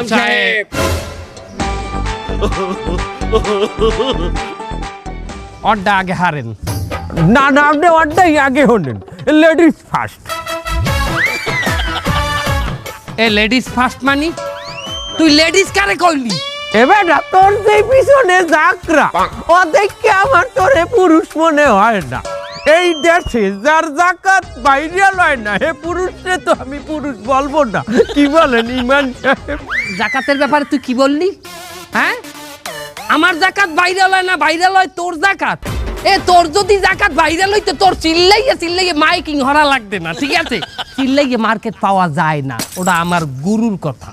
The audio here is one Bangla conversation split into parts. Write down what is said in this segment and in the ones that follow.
ইমাম ইমাম সাহেব অড্ডা আগে হারেন। না না আপনি অর্ডাই আগে হলেন। লেডিস ফার্স্ট এ লেডিস ফার্স্ট মানি? তুই লেডিস কারে কইলি এবার না তোর যে পিছনে যাকরা ও দেখে আমার তোরে পুরুষ মনে হয় না। এই দেশে যার জাকাত বাইরে লয় না হে পুরুষরে তো আমি পুরুষ বলব না। কি বলেন ইমান সাহেব? জাকাতের ব্যাপারে তুই কি বললি? হ্যাঁ? আমার জাকাত বাইরে লয় না বাইরে লয় তোর জাকাত। এ তোর যদি জাকাত বাইরে লই তো তোর চিল্লাইয়ে চিল্লাইয়ে মাইকিং হরা লাগবে না ঠিক আছে? চিল্লাইয়ে মার্কেট পাওয়া যায় না ওটা আমার গুরুর কথা।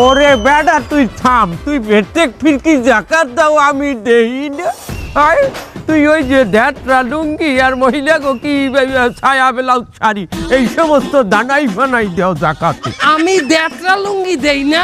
ওরে বেটা তুই থাম তুই প্রত্যেক ফিরকি জাকাত দাও আমি দেই না। আয়, তুই ওই যে ড্যাটরা লুঙ্গি আর মহিলা গো কি ছায়া ব্লাউজ শাড়ি এই সমস্ত দানাই ফানাই দেও জাকাতে। আমি দেড়টা লুঙ্গি দেই না।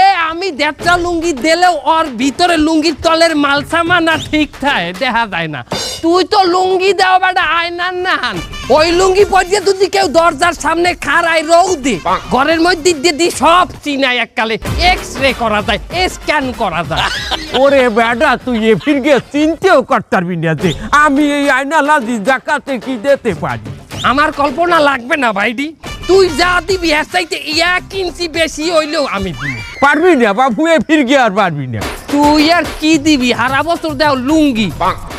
এ আমি দেড়টা লুঙ্গি দিলেও ওর ভিতরে লুঙ্গির তলের মালসামা না ঠিক থাকে দেখা যায় না। তুই তো লুঙ্গি দেওয়া বেটা আয়নার নান। ওই লুঙ্গি পরিয়ে যদি কেউ দরজার সামনে খাড়ায় রৌদে ঘরের মধ্যে দিয়ে দি সব চিনায় এককালে। এক্স রে করা যায় স্ক্যান করা যায়। ওরে ব্যাডা তুই এ ফিরকে চিনতেও করতার বিনিয়াতে আমি এই আয়না লাজি জাকাতে কি দিতে পারি? আমার কল্পনা লাগবে না ভাইডি। তুই যা দিবি এর চাইতে এক ইঞ্চি বেশি হইলেও আমি দিব। পারবি না বাবু এ ফিরকে আর পারবি না। তুই আর কি দিবি? হারা বছর দেও লুঙ্গি।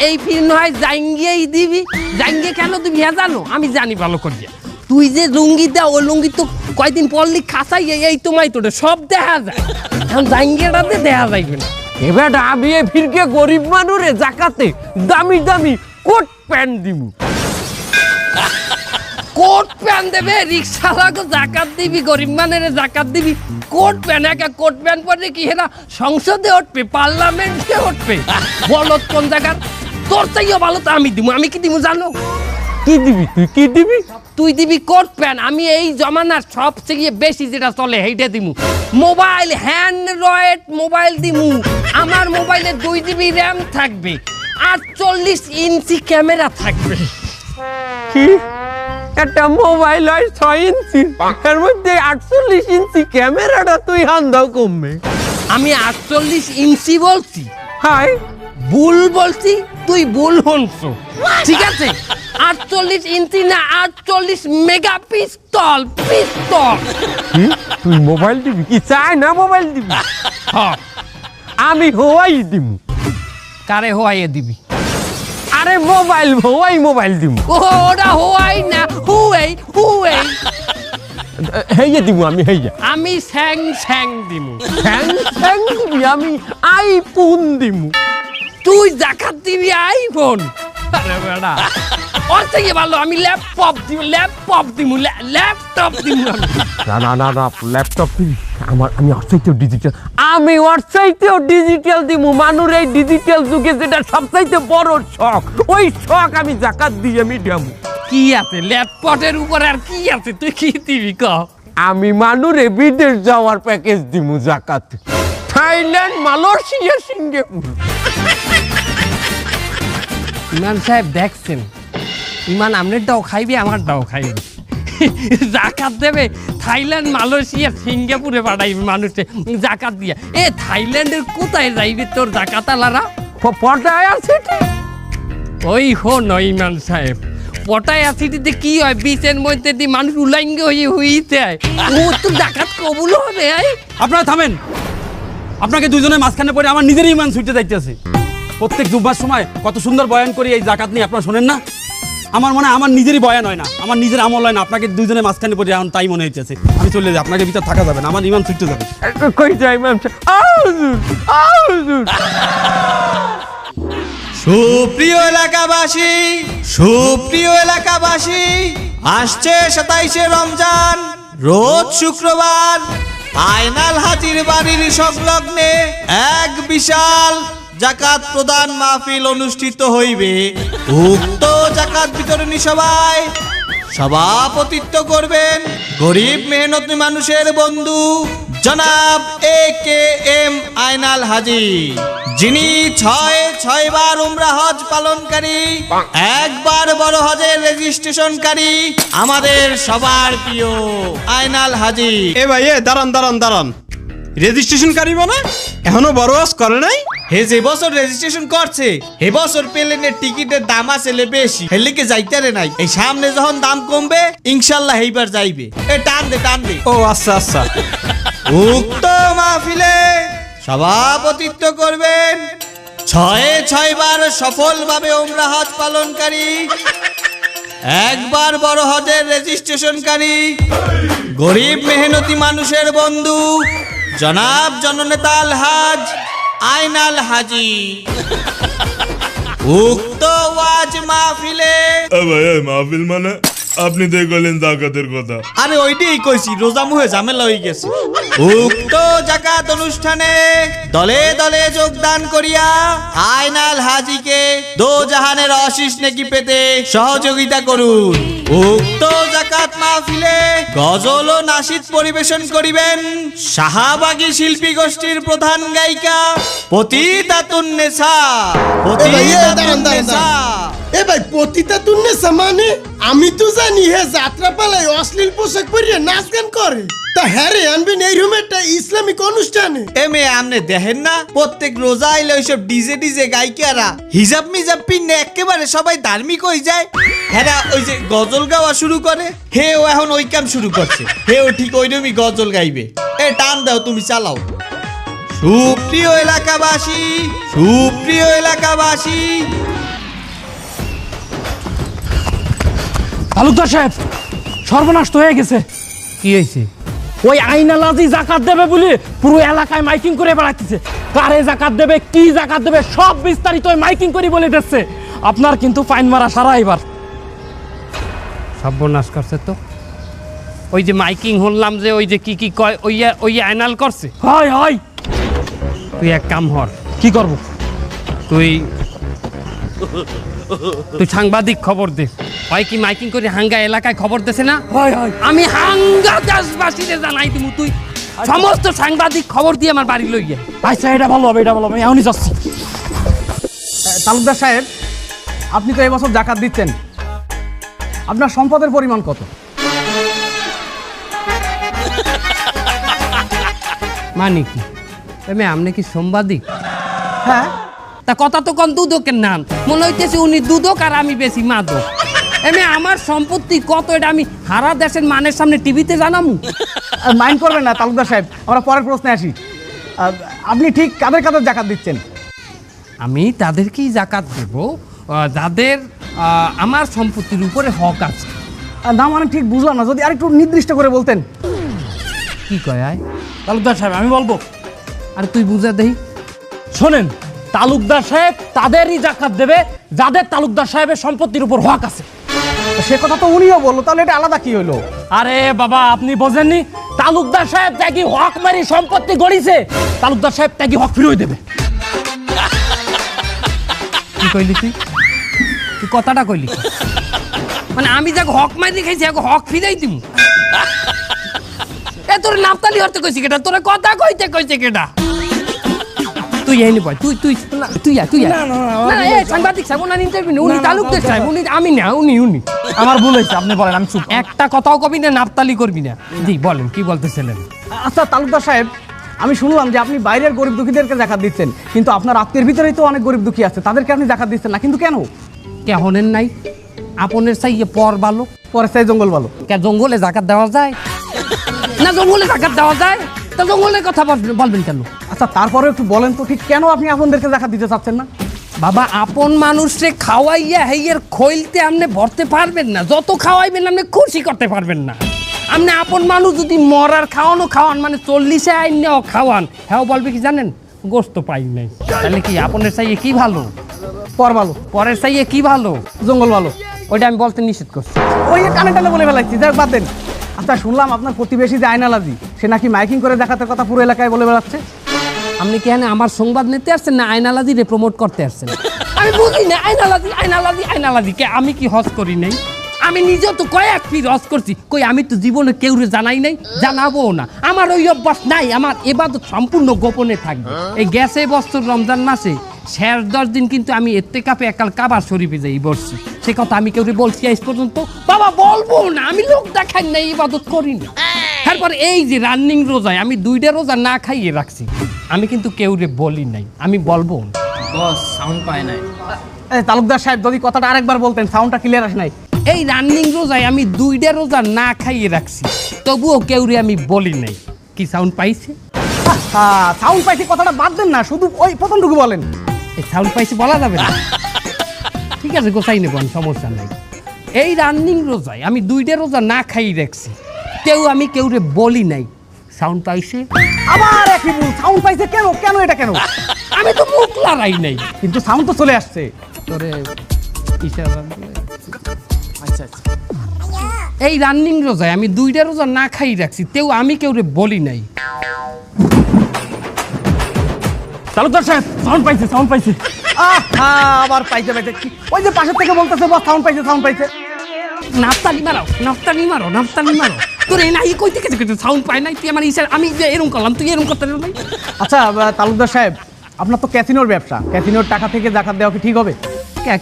এই ফির নয় জাঙ্গিয়েই দিবি। জাঙ্গিয়ে কেন দিবি হ্যাঁ জানো? আমি জানি ভালো করিয়া তুই যে লুঙ্গি দাও ওই লুঙ্গি তো কয়দিন পরলি খাসাই এই তোমায় তোরে সব দেখা যায়। এখন জাঙ্গিয়াটাতে দেখা যাইবে না। এ বেটা আমি এ ফিরকে গরিব মানুরে জাকাতে দামি দামি কোট প্যান্ট দিমু কোট প্যান দেবে রিক্সা লাগো জাকাত দিবি গরিব মানের জাকাত দিবি। কোট প্যান্ট একা কোট প্যান্ট পরে কি হেরা সংসদে উঠবে পার্লামেন্টে উঠবে। বলত কোন জায়গার? তোর চাইও ভালো তো আমি দিব আমি কি দিব জানো? কি দিবি তুই কি দিবি? তুই দিবি কোট প্যান আমি এই জমানার সবচেয়ে বেশি যেটা চলে সেইটা দিমু। মোবাইল হ্যান্ড্রয়েড মোবাইল দিমু আমার মোবাইলে দুই জিবি র্যাম থাকবে আটচল্লিশ ইঞ্চি ক্যামেরা থাকবে। কি? একটা মোবাইল হয় ছয় ইঞ্চি। এর মধ্যে আটচল্লিশ ইঞ্চি ক্যামেরাটা তুই হান্দাও কমবে। আমি আটচল্লিশ ইঞ্চি বলছি। হাই। ভুল বলছি তুই ভুল হনছো। ঠিক আছে? আটচল্লিশ ইঞ্চি না আটচল্লিশ মেগা পিস্তল পিস্তল? তুই মোবাইল দিবি কি? চাই না মোবাইল দিবি? হ্যাঁ। আমি হওয়াই দিমু কারে হওয়াইয়ে দিবি? আরে মোবাইল হোয়াই মোবাইল দিব ওটা হোয়াই না হুয়াই হুয়াই। হেয়ে দিব আমি হেয়ে আমি স্যাং স্যাং দিমু। স্যাং স্যাং দিবি আমি আইফোন দিমু। তুই দেখাত দিবি আইফোন। আরে বেড়া। ওর থেকে ভালো আমি ল্যাপটপ দিব ল্যাপটপ দিমু ল্যাপটপ দিমু আমি না না না না ল্যাপটপ দিবি? আমার আমি অর্চাইতেও ডিজিটাল আমি অর্চাইতেও ডিজিটাল দিমু। মানুর এই ডিজিটাল যুগে যেটা সবচাইতে বড় শখ ওই শখ আমি জাকাত দিয়ে আমি দেবো। কি আছে? ল্যাপটপের উপরে আর কি আছে? তুই কি দিবি ক? আমি মানুরে বিদেশ যাওয়ার প্যাকেজ দিমু জাকাত। Thailand Malaysia Singapore. ইমান সাহেব দেখছেন। ইমান আমনেরটাও খাইবে আমারটাও খাইবে। জাকাত দেবে থাইল্যান্ড মালয়েশিয়া সিঙ্গাপুরে পাঠাইবে মানুষে জাকাত দিয়া। এ থাইল্যান্ডের কোথায় যাইবে তোর জাকাত আলারা? পটায় আছে ওই হো নয় ইমান সাহেব পটায় সিটিতে কি হয়? বিচের মধ্যে দিয়ে মানুষ উলাঙ্গ হয়ে হইতে হয় ও তো জাকাত কবুল হবে আপনারা থামেন। আপনাকে দুজনের মাঝখানে পড়ে আমার নিজেরই ইমান ছুটে যাইতেছে। প্রত্যেক দুবার সময় কত সুন্দর বয়ান করি এই জাকাত নিয়ে আপনারা শোনেন না? আমার মনে আমার নিজেরই বয়ান হয় না। আমার নিজের আমল হয় না। আপনাকে দুজনের মাঝখানে পড়ে এখন তাই মনে হইতেছে। আমি চলে যাই। আপনাকে ভিতর থাকা যাবে না। আমার ইমান ছুটতে যাবে। সুপ্রিয় এলাকাবাসী সুপ্রিয় এলাকাবাসী, আসছে সাতাইশে রমজান, রোজ শুক্রবার। আয়নাল হাজির বাড়ির সংলগ্নে এক বিশাল জাকাত প্রদান মাহফিল অনুষ্ঠিত হইবে। উক্ত জাকাত বিতরণী সভায় সভাপতিত্ব করবেন গরিব মেহনতি মানুষের বন্ধু জনাব এ কে এম আইনাল হাজি, যিনি ছয় ছয় বার উমরা হজ পালনকারী, একবার বড় হজের রেজিস্ট্রেশনকারী আমাদের সবার প্রিয় আইনাল হাজি। এ ভাই, এ, দাঁড়ান দাঁড়ান দাঁড়ান। রেজিস্ট্রেশন কারিব না এখনও বড় ওয়াজ করে নাই? হে যে বছর রেজিস্ট্রেশন করছে হে বছর প্লেনের টিকিটের দাম আছে বেশি। হেলিকে যাইতারে নাই। এই সামনে যখন দাম কমবে ইনশাল্লাহ এইবার যাইবে। এ টান দে টান দে। ও আচ্ছা আচ্ছা। উক্ত মাহফিলে সভাপতিত্ব করবেন ছয়ে ছয় বার সফলভাবে ওমরা হজ পালনকারী একবার বড় হজের রেজিস্ট্রেশনকারী গরিব মেহনতি মানুষের বন্ধু জনাব জননেতা আলহাজ আইনাল হাজি উক্ত ওয়াজ মাহফিলে ভাই মাহফিল মানে? আপনি তো জাকাতের কথা। আরে ওইটাই কইছি রোজা মুহে ঝামেলা হয়ে গেছে। উক্ত জাকাত অনুষ্ঠানে দলে দলে যোগদান করিয়া আইনাল হাজিকে দো জাহানের অশিস নেকি পেতে সহযোগিতা করুন। উক্ত জাকাত মাহফিলে গজল ও নাসিদ পরিবেশন করিবেন শাহাবাগী শিল্পী গোষ্ঠীর প্রধান গায়িকা পতিতাতুন নেসা এ ভাই, পতিতাতুন নেসা মানে? আমি তো জানি হে যাত্রা পালায় অশ্লীল পোশাক পরিয়ে নাচ গান করে। তা হ্যাঁ রে আনবেন এই রুমে একটা ইসলামিক অনুষ্ঠানে। এ মেয়ে আমনে দেখেন না প্রত্যেক রোজা আইলে ওইসব ডিজে ডিজে গায়িকারা হিজাব মিজাব পিন্নে একেবারে সবাই ধার্মিক হয়ে যায়। হ্যাঁ ওই যে গজল গাওয়া শুরু করে হে ও এখন ওই কাম শুরু করছে। হে ও ঠিক ওইরকমই গজল গাইবে। এ টান দাও তুমি চালাও। সুপ্রিয় এলাকাবাসী সুপ্রিয় এলাকাবাসী। তালুকদার সাহেব সর্বনাশ তো হয়ে গেছে। কি হয়েছে? ওই আইনালাজি জাকাত দেবে বলে পুরো এলাকায় মাইকিং করে বেড়াচ্ছে কারে জাকাত দেবে কি জাকাত দেবে সব বিস্তারিত মাইকিং করে বলে দিচ্ছে। আপনার কিন্তু ফাইন মারা সারা এবার। সর্বনাশ করছে তো। ওই যে মাইকিং শুনলাম যে ওই যে কি কি কয় ওই ওই আইনাল করছে? হয় হয়। তুই এক কাম হর কি করব? তুই তুই সাংবাদিক খবর দে। হয় কি মাইকিং করে হাঙ্গা এলাকায় খবর দেছে না? আমি হাঙ্গা দেশবাসীরে জানাই দিমু তুই সমস্ত সাংবাদিক খবর দিয়ে আমার বাড়ি লই গিয়ে আচ্ছা এটা ভালো হবে এটা ভালো হবে। আমি এখনই যাচ্ছি। তালুকদার সাহেব আপনি তো এবছর জাকাত দিচ্ছেন। আপনার সম্পদের পরিমাণ কত? মানে কি? আপনি কি সাংবাদিক? হ্যাঁ? তা কথা তো কোন দুদকের নাম। মনে হইতেছে উনি দুদক আর আমি বেশি মাদক। এমনি আমার সম্পত্তি কত এটা আমি হারা দেশের মানের সামনে টিভিতে জানামু? মাইন্ড করবেন না তালুকদার সাহেব। আমরা পরের প্রশ্নে আসি। আপনি ঠিক কাদের কাদের জাকাত দিচ্ছেন? আমি তাদেরকেই জাকাত দেব। যাদের আমার সম্পত্তির উপরে হক আছে। আহ, না মানে ঠিক বুঝলাম না যদি আরেকটু নির্দিষ্ট করে বলতেন। কি কয় আয়? তালুকদার সাহেব আমি বলব। আর তুই বুঝা দেই। শোনেন তালুকদার সাহেব তাদেরই জাকাত দেবে যাদের তালুকদার সাহেবের সম্পত্তির উপর হক আছে। সে কথা তো উনিও বলল তাহলে এটা আলাদা কি হলো আরে বাবা আপনি বোঝেননি? তালুকদার সাহেব ত্যাগি হক মারি সম্পত্তি গড়িছে তালুকদার সাহেব ত্যাগি হক ফিরিয়ে দেবে। কি কইলি তুই? তুই কথাটা কইলি? মানে আমি যাকে হক মারি খাইছি এক হক ফিরাই দিমু। এ তোর নাপতালি হতে কইছি কেটা তোর কথা কইতে কইছে কেটা। তুই তুই তুই না, তুই আয় তুই আয়। না এ সাংবাদিক সাহেব উনি ইন্টারভিউ উনি তালুকদার সাহেব উনি আমি না উনি উনি। আমার ভুল হয়েছে আপনি বলেন আমি চুপ। একটা কথাও কবি না নাপতালি করবি না। জি বলেন কি বলতেছিলেন? আচ্ছা তালুকদার সাহেব আমি শুনলাম যে আপনি বাইরের গরিব দুঃখীদেরকে জাকাত দিচ্ছেন কিন্তু আপনার আত্মীয়ের ভিতরেই তো অনেক গরিব দুঃখী আছে তাদেরকে আপনি জাকাত দিচ্ছেন না কিন্তু কেন? কেহনের নাই? আপনের চাই পর ভালো। পরের চাই জঙ্গল ভালো। কে জঙ্গলে জাকাত দেওয়া যায়? না জঙ্গলে জাকাত দেওয়া যায়? তা জঙ্গলের কথা বল- বলবেন কেন? আচ্ছা তারপরে একটু বলেন তো ঠিক কেন আপনি আপনাদেরকে দেখা দিতে চাচ্ছেন না? বাবা আপন মানুষে খাওয়াইয়া হেইয়ের খইলতে আপনি ভরতে পারবেন না। যত খাওয়াইবেন আপনি খুশি করতে পারবেন না। আপনি আপন মানুষ যদি মরার খাওয়ানো খাওয়ান মানে চল্লিশে আইন খাওয়ান হ্যাঁ বলবে কি জানেন? গোস্ত পাই নাই। তাহলে কি আপনের চাইয়ে কি ভালো? পর ভালো। পরের চাইয়ে কি ভালো? জঙ্গল ভালো। ওইটা আমি বলতে নিষেধ করছি। ওই কানে টানে বলে ফেলাইছি যাই হোক, বাদ দেন। আচ্ছা শুনলাম আপনার প্রতিবেশী যে আইনালাজি সে নাকি মাইকিং করে দেখাতে কথা পুরো এলাকায় বলে বেড়াচ্ছে। আপনি কি এখানে আমার সংবাদ নিতে আসছেন না আইনালাজি রে প্রমোট করতে আসছেন? আমি বুঝি না আইনালাজি আইনালাজি আইনালাজি কে? আমি কি হজ করি নাই? আমি নিজেও তো কয়েক ফির রস করছি? কই আমি তো জীবনে কেউ জানাই নাই? জানাব না। আমার ওই অভ্যাস নাই আমার এবাদত সম্পূর্ণ গোপনে থাকবে। এই গ্যাসে বস্ত্র রমজান মাসে শেষ দশ দিন কিন্তু আমি এতে কাপে একাল কাবার শরীফে যাই বসছি। সে কথা আমি কেউ বলছি আজ পর্যন্ত? বাবা বলব না আমি লোক দেখাই না ইবাদত করি না। তারপর এই যে রানিং রোজায় আমি দুইটা রোজা না খাইয়ে রাখছি। আমি কিন্তু কেউরে বলি নাই আমি বলব। বস সাউন্ড পায় নাই। এই তালুকদার সাহেব যদি কথাটা আরেকবার বলতেন সাউন্ডটা ক্লিয়ার আসে নাই। এই রানিং রোজায় আমি দুইটা রোজা না খাইয়ে রাখছি তবুও কেউরে আমি বলি নাই। কি সাউন্ড পাইছে? সাউন্ড পাইছি কথাটা বাদ দেন না শুধু ওই প্রথমটুকু বলেন। এই সাউন্ড পাইছে বলা যাবে না। ঠিক আছে গোসাই নেব সমস্যা নাই। এই রানিং রোজায় আমি দুইটা রোজা না খাইয়ে রাখছি কেউ আমি কেউরে বলি নাই। সাউন্ড পাইছে? আবার একই ভুল। সাউন্ড পাইছে কেন? কেন এটা কেন? আমি তো মুখ লড়াই নাই। কিন্তু সাউন্ড তো চলে আসছে। তোরে ইশারা দিয়ে। এই রানিং রোজায় আমি দুইটা রোজা না খাই রাখছি তেও আমি কেউরে বলি নাই। তালুকদার সাহেব সাউন্ড পাইছে সাউন্ড পাইছে। আহা আবার পাইছে পাইছে। কি- ওই যে পাশের থেকে বলতেছে বস সাউন্ড পাইছে সাউন্ড পাইছে। নাফতালি মারো নাফতালি মারো নাফতালি মারো। তোর নাই সাউন্ড নাই। তুই আমার আমি যে এরকম করলাম তুই এরকম করতে নাই আচ্ছা তালুকদার সাহেব আপনার তো ক্যাসিনোর ব্যবসা। ক্যাসিনোর টাকা থেকে জাকাত দেওয়া কি ঠিক হবে?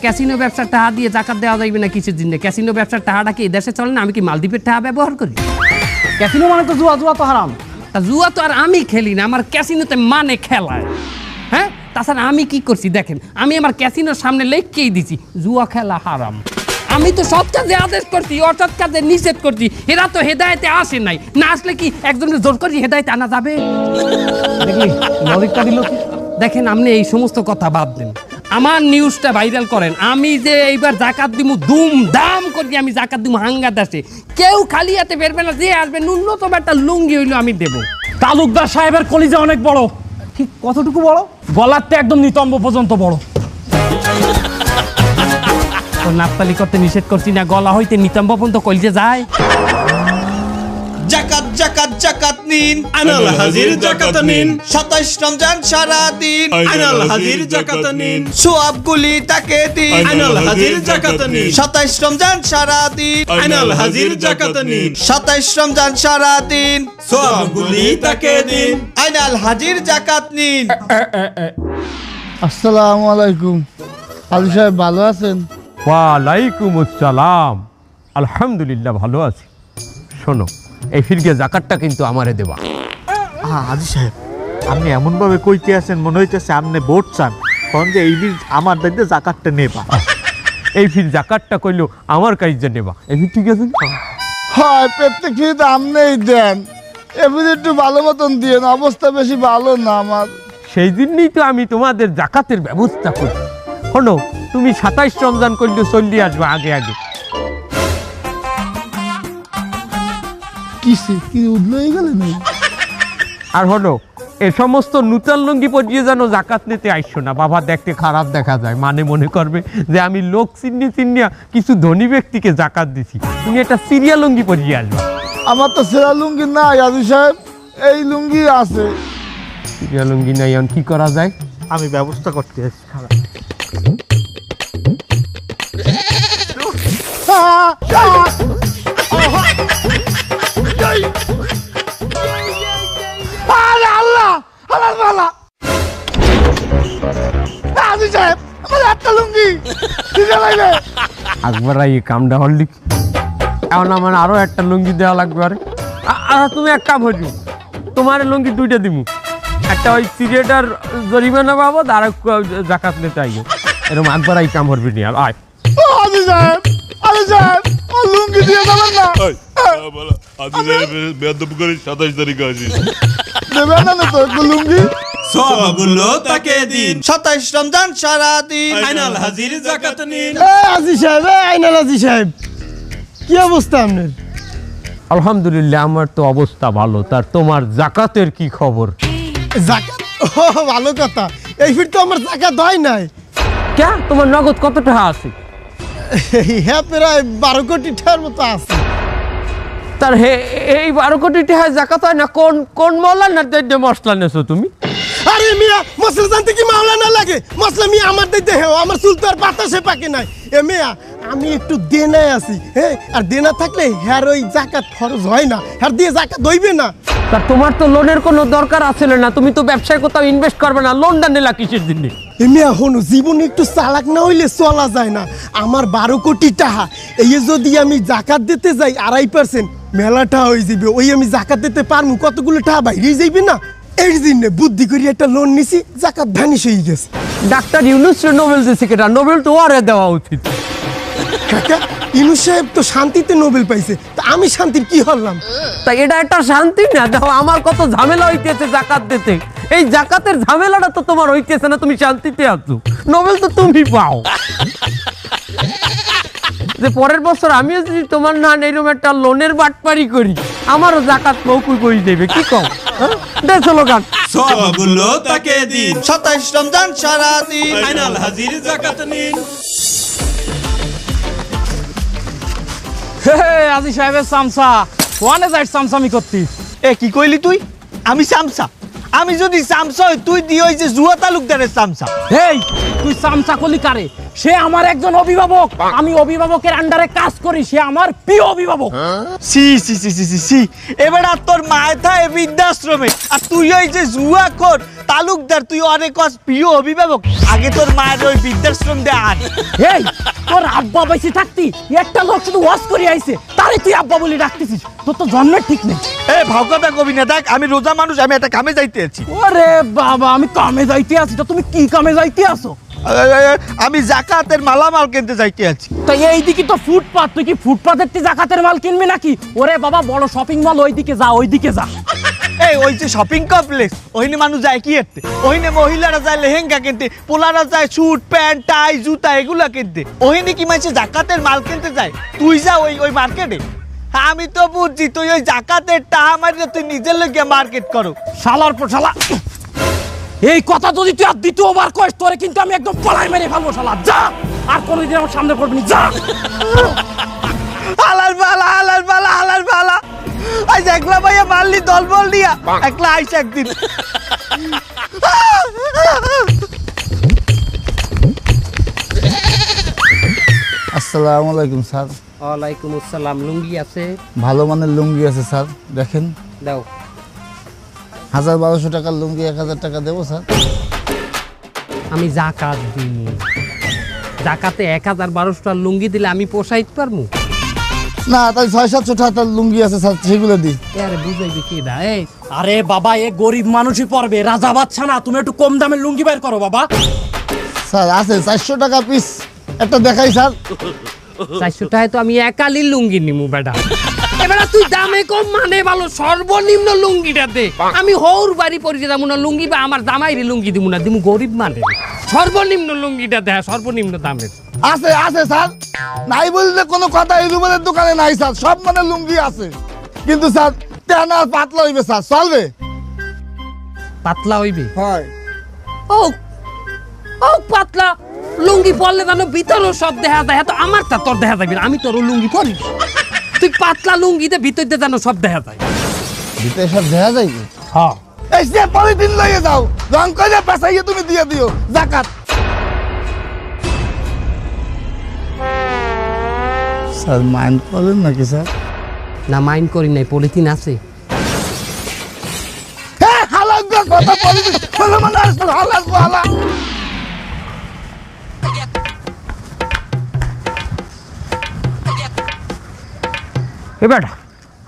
ক্যাসিনো ব্যবসার টাকা দিয়ে জাকাত দেওয়া যাইবে না কিছুর ক্যাসিনো ব্যবসার টাকাটা কি দেশে চলে না? আমি কি মালদ্বীপের টাকা ব্যবহার করি? ক্যাসিনো মানে তো জুয়া জুয়া তো হারাম। তা জুয়া তো আর আমি খেলি না আমার ক্যাসিনোতে মানে খেলায় হ্যাঁ? তাছাড়া আমি কি করছি দেখেন আমি আমার ক্যাসিনোর সামনে লেখকেই দিছি জুয়া খেলা হারাম। আমি তো সৎ কাজে আদেশ করছি অসৎ কাজে নিষেধ করছি। এরা তো হেদায়েতে আসে নাই। না আসলে কি একজনের জোর করি হেদায়েতে আনা যাবে? দেখেন, আপনি এই সমস্ত কথা বাদ দেন। আমার নিউজটা ভাইরাল করেন। আমি যে এইবার জাকাত দিমু দুম দাম করি আমি জাকাত দিমু হাঙ্গা দাসে। কেউ খালি হাতে বেরবে না, যে আসবে, ন্যূনতম একটা লুঙ্গি হইল আমি দেবো। তালুকদার সাহেবের কলিজা অনেক বড়। ঠিক কতটুকু বড়? গলারটা একদম নিতম্ব পর্যন্ত বড়। তো নাপতালি করতে নিষেধ করছি না গলা হইতে নিতম্ব পর্যন্ত কলজে যায় জাকাত জাকাত জাকাত নিন আনাল হাজির জাকাত নিন। সাতাইশ রমজান সারা দিন আইনাল হাজির জাকাত নিন। সোয়াবগুলি তাকে দিন। আইনাল হাজির জাকাত নিন। সাতাইশ রমজান সারা দিন আইনাল হাজির জাকাত নিন। সাতাইশ রমজান সারা দিন সবগুলি তাকে দিন। আইনাল হাজির জাকাত নিন। আসসালামু আলাইকুম। আলু সাহেব ভালো আছেন? ওয়ালাইকুম আসসালাম আলহামদুলিল্লাহ ভালো আছি। শোনো এই ফিরকে জাকাতটা কিন্তু আমারে দেবা। হ্যাঁ আজি সাহেব আপনি এমনভাবে কইতে আছেন মনে হইতেছে আপনি ভোট চান। তখন যে এই বিল আমার দায়িত্বে জাকাতটা নেবা। এই ফির জাকাতটা কইলো আমার কাজে নেবা। এই ফির ঠিক আছে? হয় প্রত্যেক ফির তো আপনিই দেন। এবার একটু ভালো মতন দিয়েন অবস্থা বেশি ভালো না আমার। সেই জন্যই তো আমি তোমাদের জাকাতের ব্যবস্থা করি। শোনো তুমি সাতাইশ রমজান করলে চল্লি আসবে আগে আগে। কিসে? কি আর হলো এ সমস্ত নূতন লুঙ্গি পরিয়ে যেন জাকাত নিতে আইসো না। বাবা দেখতে খারাপ দেখা যায়। মানে মনে করবে যে আমি লোক চিন্নি চিন্নিয়া কিছু ধনী ব্যক্তিকে জাকাত দিছি। তুমি একটা সিরিয়া লুঙ্গি পরিয়ে আসবা। আমার তো সেরা লুঙ্গি নাই আজি সাহেব। এই লুঙ্গি আছে। সিরিয়া লুঙ্গি নাই এখন কি করা যায়? আমি ব্যবস্থা করতে আছি খারাপ আল্লাহ আকবর এই কামটা হল্লি এখন আমার আরও একটা লুঙ্গি দেওয়া লাগবে, আরে। আর তুমি এক কাম হইলি তোমার লুঙ্গি দুইটা দিমু। একটা ওই সিরিয়াটার জরিমানা বাবদ, আর জাকাত নিতে আইও এরকম আকবর এই কাম করবি নি আর আয়। আজি সাহেব আজি সাহেব ও লুঙ্গি দিয়ে দেবেন না। বেদব করে সাতাইশ তারিখ আসিস। দেবেন না তো লুঙ্গি? সবগুলো তাকে দিন। সাতাইশ রমজান সারা দিন আইনাল হাজির জাকাত নিন। এ আজি সাহেব আইনাল আজি সাহেব। কি অবস্থা আপনার? আলহামদুলিল্লাহ আমার তো অবস্থা ভালো। তার তোমার জাকাতের কি খবর? জাকাত? ও ভালো কথা। এই ফির তো আমার জাকাত হয় নাই। কে তোমার নগদ কত টাকা আছে? প্রায় বারো কোটি টাকার মতো আছে। তার হে এই বারো কোটি টাকা জাকাত হয় না? কোন কোন মহলা না দৈদ্য মশলা নেছো তুমি? আরে মিয়া মশলা জানতে কি মাওলা না লাগে? মশলা মিয়া আমার দিতে হেও আমার চুল তো আর বাতাসে পাকে নাই। এ মিয়া আমি একটু দেনায় আছি হ্যাঁ আর দেনা থাকলে হ্যার ওই জাকাত খরচ হয় না। হ্যার দিয়ে জাকাত হইবে না। তা তোমার তো লোনের কোনো দরকার আছিল না? তুমি তো ব্যবসায় কোথাও ইনভেস্ট করবে না। লোন লোনটা নিলা কিসের জন্য? এ মিয়া হনু জীবনে একটু চালাক না হইলে চলা যায় না। আমার বারো কোটি টাকা এই যদি আমি জাকাত দিতে যাই আড়াই পার্সেন্ট মেলাটা হয়ে যাবে ওই আমি জাকাত দিতে পারমু কতগুলো টাকা বাইরে যাইবে না? এই জন্য বুদ্ধি করে একটা লোন নিছি জাকাত ভ্যানিশ হয়ে গেছে। ডাক্তার ইউনুস নোবেল দিয়েছে কেটা নোবেল তো ওরে দেওয়া উচিত। কাকা ইনু সাহেব তো শান্তিতে নোবেল পাইছে তা আমি শান্তির কি হলাম? তা এটা একটা শান্তি না দেখো আমার কত ঝামেলা হইতেছে জাকাত দিতে। এই জাকাতের ঝামেলাটা তো তোমার হইতেছে না তুমি শান্তিতে আছো। নোবেল তো তুমি পাও। যে পরের বছর আমিও যদি তোমার না এরকম একটা লোনের বাটপারি করি আমারও জাকাত মৌকুই করে দেবে কি কম হ্যাঁ? দে সবগুলো তাকে দিন। সাতাইশ রমজান সারাদিন। আইনাল হাজির জাকাত নিন। হে হে, আজি সাহেবের সামসা। ওয়ানে যাই সামসামি করতিস এ কি কইলি তুই? আমি সামসা। আমি যদি চামচা তুই দি ওই যে জুয়া তালুকদারের চামচা হেই! কলি কারে সে আমার একজন অভিভাবক আমি অভিভাবকের আন্ডারে কাজ করি সে আমার প্রিয় অভিভাবক সি সি সি সি সি সি। এবার আর তোর বৃদ্ধাশ্রমে আর তুই ওই যে জুয়া কর তালুকদার তুই অনেক প্রিয় অভিভাবক আগে তোর মায়ের ওই বৃদ্ধাশ্রম দে আন। এই তোর আব্বা বেঁচে থাকতি একটা লোক শুধু ওয়াশ করে আইছে তারে তুই আব্বা বলে ডাকতেছিস। তোর তো জন্মের ঠিক নেই। এ ভাবকতা কবি না দেখ আমি রোজা মানুষ আমি একটা কামে যাইতে আছি। ওরে বাবা আমি কামে যাইতে আছি তো তুমি কি কামে যাইতে এ, আমি জাকাতের মালামাল কিনতে যাইতে আছি। তো এইদিকে তো ফুটপাত তুই কি ফুটপাতের তুই জাকাতের মাল কিনবি নাকি? ওরে বাবা বড় শপিং মল ওইদিকে যা ওইদিকে যা। এই ওই যে শপিং কমপ্লেক্স ওইনে মানুষ যায় কি এতে? ওইনে মহিলারা যায় লেহেঙ্গা কিনতে পোলারা যায় স্যুট প্যান্ট টাই জুতা এগুলা কিনতে। ওইনে কি মাইছে জাকাতের মাল কিনতে যায়? তুই যা ওই ওই মার্কেটে আমি তো বুঝছি তুই ওই জাকাতের টাহা মারিলে তুই নিজের লোকে মার্কেট করো। শালার পর শালা। এই কথা যদি তুই আর দ্বিতীয়বার কইস তোরে কিন্তু আমি একদম পলাই মেরে ফেলব শালা। যা! আর কোনোদিন আমার সামনে পড়বি না, যা! হালাল বালা হালাল বালা হালাল বালা। আজ একলা ভাইয়া মারলি দল বল দিয়া একলা আইস একদিন। আসসালামু আলাইকুম স্যার। ওয়ালাইকুম আসসালাম। লুঙ্গি আছে? ভালো মানের লুঙ্গি আছে স্যার। দেখেন। দাও। হাজার বারোশো টাকার লুঙ্গি এক হাজার টাকা দেবো স্যার। আমি জাকাত দিই জাকাতে এক হাজার বারোশো টাকার লুঙ্গি দিলে আমি পোষাইতে পারব না তাই ছয় সাতশো টাকার লুঙ্গি আছে স্যার সেগুলো দিই। আরে বুঝাইবে কি দা এই? আরে বাবা এ গরিব মানুষই পড়বে রাজা বাচ্চা না তুমি একটু কম দামের লুঙ্গি বের করো বাবা। স্যার আছে চারশো টাকা পিস একটা দেখাই স্যার। চারশো টাকায় তো আমি একালি লুঙ্গি নিমু বেটা। এবারে তুই দামে কম মানে ভালো। সর্বনিম্ন লুঙ্গিটা দে। আমি হৌর বাড়ি পরিচয় না লুঙ্গি বা আমার দামাইরে লুঙ্গি দিব না দিমু গরিব মানে সর্বনিম্ন লুঙ্গিটা দে সর্বনিম্ন দামের আছে আছে স্যার। নাই বললে কোনো কথা এই দোকানে নাই স্যার। সব মানে লুঙ্গি আছে। কিন্তু স্যার তেনা পাতলা হইবে স্যার। চলবে? পাতলা হইবে? হয়। ও ও পাতলা। লুঙ্গি পরলে জানো ভিতরও সব দেখা যায়। তো আমার তা তোর দেখা যাবে আমি তোর লুঙ্গি পরি। তুই পাতলা লুঙ্গিতে ভিতর দিয়ে জানো সব দেখা যায়। ভিতরে সব দেখা যাইবে হ্যাঁ। এই সে পলিথিন লইয়ে যাও রং করে পেশাইয়ে তুমি দিয়ে দিও জাকাত। স্যার মাইন্ড করেন নাকি স্যার? না মাইন্ড করি নাই পলিথিন আছে। হ্যাঁ হালাল কথা পলিথিন বলে মানে আসছে হালাল। এবার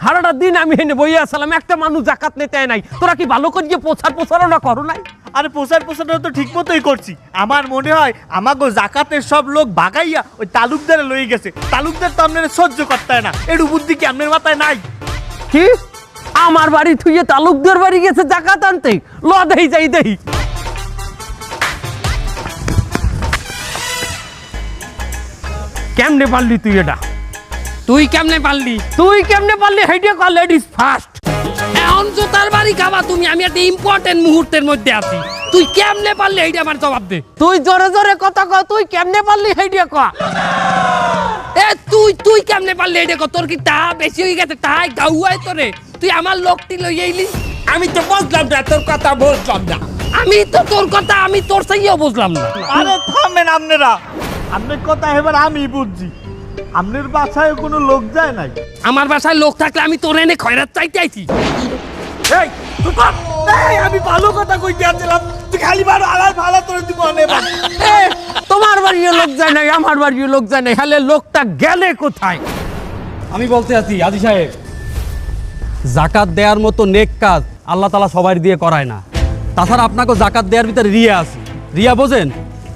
হারাটা দিন আমি এনে বইয়া আসলাম একটা মানুষ জাকাত নিতে নাই। তোরা কি ভালো করে প্রচার প্রচারণা করো নাই? আরে প্রচার প্রচারটা তো ঠিক মতোই করছি। আমার মনে হয় আমাগো জাকাতের সব লোক বাগাইয়া ওই তালুকদারে লই গেছে। তালুকদার তো আপনার সহ্য করতে না। একটু বুদ্ধি কি আপনার মাথায় নাই? কি? আমার বাড়ি থুইয়ে তালুকদের বাড়ি গেছে জাকাত আনতে? ল দেই যাই দেই কেমনে পারলি তুই এটা? তুই কেমনে পারলি? তুই কেমনে পারলি? হেডিয়া কল লেডিস ফার্স্ট এখন জোতার বাড়ি খাবা তুমি আমি একটা ইম্পর্টেন্ট মুহূর্তের মধ্যে আছি। তুই কেমনে পারলি? এইটা আমার জবাব দে। তুই জোরে জোরে কথা কয় তুই কেমনে পারলি? হেডিয়া ক। এ তুই তুই কেমনে পারলি? এইটা কর? তোর কি টাহা বেশি হয়ে গেছে? টাহাই গাউয়াই তোরে। তুই আমার লোকটি লই আইলি। আমি তো বুঝলাম না তোর কথা বুঝলাম না। আমি তো তোর কথা আমি তোর সাইও বুঝলাম না। আরে থামেন আপনারা। আপনার কথা এবার আমি বুঝছি। আপনার বাসায় কোনো লোক যায় নাই। আমার বাসায় লোক থাকলে আমি তোর এনে খয়রাত চাইতে আইছি। এই কর। এই, আমি ভালো কথা কইতে আসছিলাম। তুই খালি বারো আলার ভালো তোর দিব তোমার বাড়িও লোক যায় নাই আমার বাড়িও লোক যায় নাই হলে লোকটা গেলে কোথায়? আমি বলতে আছি আজি সাহেব জাকাত দেওয়ার মতো নেক কাজ আল্লাহ তালা সবাই দিয়ে করায় না। তাছাড়া আপনাকে জাকাত দেওয়ার ভিতরে রিয়া আছে। রিয়া বোঝেন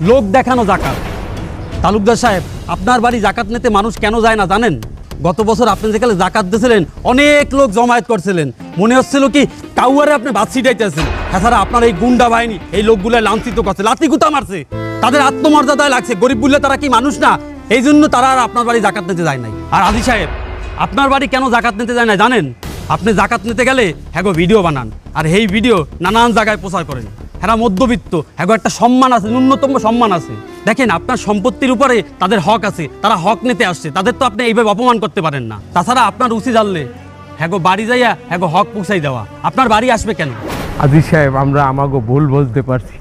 লোক দেখানো জাকাত। তালুকদার সাহেব, আপনার বাড়ি জাকাত নিতে মানুষ কেন যায় না জানেন? গত বছর আপনি যেখানে জাকাত দিয়েছিলেন, অনেক লোক জমায়েত করছিলেন। মনে হচ্ছিল কি, কাউয়ারে আপনি বাদ ছিটাইতেছেন। তাছাড়া আপনার এই গুন্ডা বাহিনী, এই লোকগুলো লাঞ্ছিত করছে লাতি গুতা মারছে। তাদের আত্মমর্যাদায় লাগছে। গরিব বললে তারা কি মানুষ না? এই জন্য তারা আর আপনার বাড়ি জাকাত নিতে যায় নাই। আর আদি সাহেব, আপনার বাড়ি কেন জাকাত নিতে যায় না জানেন? আপনি জাকাত নিতে গেলে হ্যাঁ ভিডিও বানান, আর এই ভিডিও নানান জায়গায় প্রচার করেন। হ্যাঁ মধ্যবিত্ত হ্যাঁ একটা সম্মান আছে, ন্যূনতম সম্মান আছে। দেখেন আপনার সম্পত্তির উপরে তাদের হক আছে তারা হক নিতে আসছে তাদের তো আপনি এইভাবে অপমান করতে পারেন না। তাছাড়া আপনার উচিত জানলে হ্যাঁ বাড়ি যাইয়া হ্যাঁ হক পৌঁছাই দেওয়া। আপনার বাড়ি আসবে কেন? আজি সাহেব আমরা আমাকে ভুল বলতে পারছি।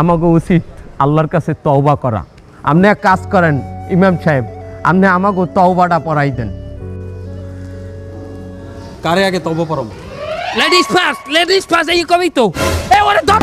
আমাকে উচিত আল্লাহর কাছে তওবা করা। আপনি এক কাজ করেন ইমাম সাহেব আপনি আমাকে তওবাটা পড়াই দেন। কারে আগে তব পরম লেডিস ফার্স্ট লেডিস ফার্স্ট এই কবি তো। এ ওরে ধর।